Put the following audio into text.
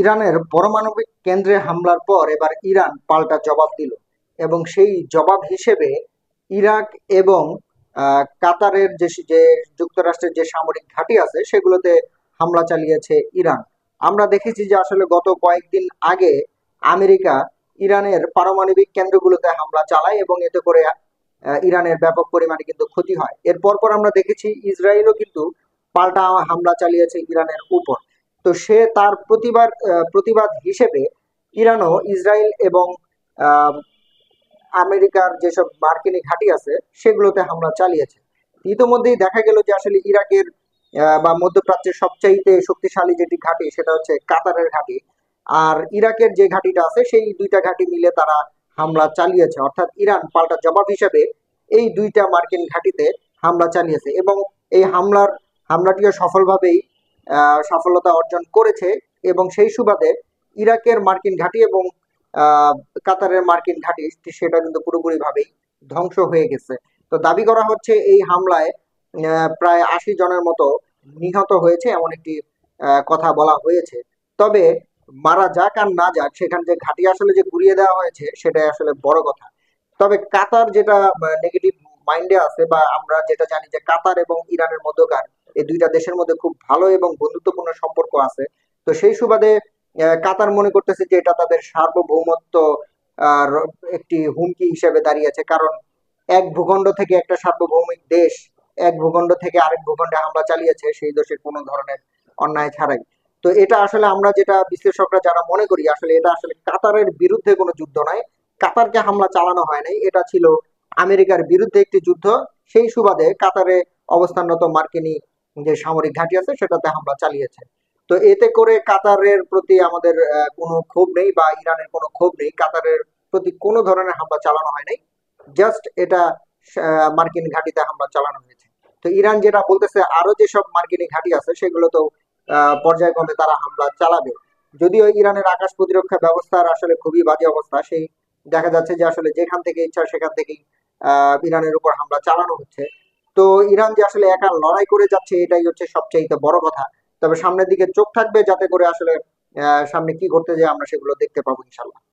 ইরানের পারমাণবিক কেন্দ্রে হামলার পর এবার ইরান পাল্টা জবাব দিল এবং সেই জবাব হিসেবে ইরাক এবং কাতারের যে যে যুক্তরাষ্ট্রের যে সামরিক ঘাঁটি আছে সেগুলোতে হামলা চালিয়েছে ইরান। আমরা দেখেছি যে আসলে গত কয়েকদিন আগে আমেরিকা ইরানের পারমাণবিক কেন্দ্রগুলোতে হামলা চালায় এবং এতে করে ইরানের ব্যাপক পরিমাণে কিন্তু ক্ষতি হয়। এরপর পর আমরা দেখেছি ইসরায়েলও কিন্তু পাল্টা হামলা চালিয়েছে ইরানের উপর। তো সে তার প্রতিবাদ প্রতিবাদ হিসেবে ইরানও ইসরায়েল এবং আমেরিকার যেসব মার্কিনী ঘাঁটি আছে, সেগুলোতে হামলা চালিয়েছে। ইতোমধ্যেই দেখা গেল যে আসলে ইরাকের বা মধ্যপ্রাচ্যের সবচাইতে শক্তিশালী যেটি ঘাঁটি, সেটা হচ্ছে কাতারের ঘাঁটি। আর ইরাকের যে ঘাঁটিটা আছে, সেই দুইটা ঘাঁটি মিলে তারা হামলা চালিয়েছে। অর্থাৎ ইরান পাল্টা জবাব হিসেবে এই দুইটা মার্কিন ঘাঁটিতে হামলা চালিয়েছে এবং এই হামলার, হামলাটিও সফলভাবেই সফলতা অর্জন করেছে এবং সেই সুবাদে ইরাকের মার্কিন ঘাঁটি এবং কাতারের মার্কিন ঘাঁটি সেটা কিন্তু পুরোপুরিভাবেই ধ্বংস হয়ে গেছে। তো দাবি করা হচ্ছে এই হামলায় প্রায় আশি জনের মতো নিহত হয়েছে এমন একটি কথা বলা হয়েছে। তবে মারা যাক আর না যাক, সেখানে যে ঘাঁটি আসলে যে গুড়িয়ে দেওয়া হয়েছে সেটাই আসলে বড় কথা। তবে কাতার যেটা নেগেটিভ মাইন্ডে আছে বা আমরা যেটা জানি যে কাতার এবং ইরানের মধ্যকার এই দুইটা দেশের মধ্যে খুব ভালো এবং বন্ধুত্বপূর্ণ সম্পর্ক আছে। তো সেই সুবাদে কাতার মনে করতেছে যে এটা তাদের সার্বভৌমত্ব একটি হুমকি হিসেবে দাঁড়িয়েছে কারণ এক ভূখণ্ড থেকে একটা সার্বভৌমিক দেশ, এক ভূখণ্ড থেকে আরেক ভূখণ্ডে হামলা চালিয়েছে, সেই দেশের কোনো ধরনের অন্যায় ছাড়াই। তো এটা আসলে আমরা যেটা বিশ্লেষকরা যারা মনে করি, আসলে এটা আসলে কাতারের বিরুদ্ধে কোনো যুদ্ধ নয়। কাতারকে হামলা চালানো হয় নাই, এটা ছিল আমেরিকার বিরুদ্ধে একটি যুদ্ধ। সেই সুবাদে কাতারে অবস্থানরত মার্কিনী যে সামরিক ঘাঁটি আছে সেটাতে হামলা চালিয়েছে। তো এতে করে কাতারের প্রতি আমাদের কোনো ক্ষোভ নেই বা ইরানের কোনো ক্ষোভ নেই। কাতারের প্রতি কোনো ধরনের হামলা চালানো হয় নাই জাস্ট এটা মার্কিন ঘাঁটিতে হামলা চালানো হয়েছে। তো ইরান যেটা বলতেছে আরও যেসব মার্কিনী ঘাঁটি আছে সেগুলো তো পর্যায়ক্রমে তারা হামলা চালাবে। যদিও ইরানের আকাশ প্রতিরক্ষা ব্যবস্থার আসলে খুবই বাজে অবস্থা, সেই দেখা যাচ্ছে যে আসলে যেখান থেকে ইচ্ছা সেখান থেকেই ইরানের উপর হামলা চালানো হচ্ছে। তো ইরান যে আসলে একা লড়াই করে যাচ্ছে, এটাই হচ্ছে সবচেয়ে বড় কথা। তবে সামনের দিকে চোখ থাকবে যাতে করে আসলে সামনে কি ঘটতে যায় আমরা সেগুলো দেখতে পাবো ইনশাল্লাহ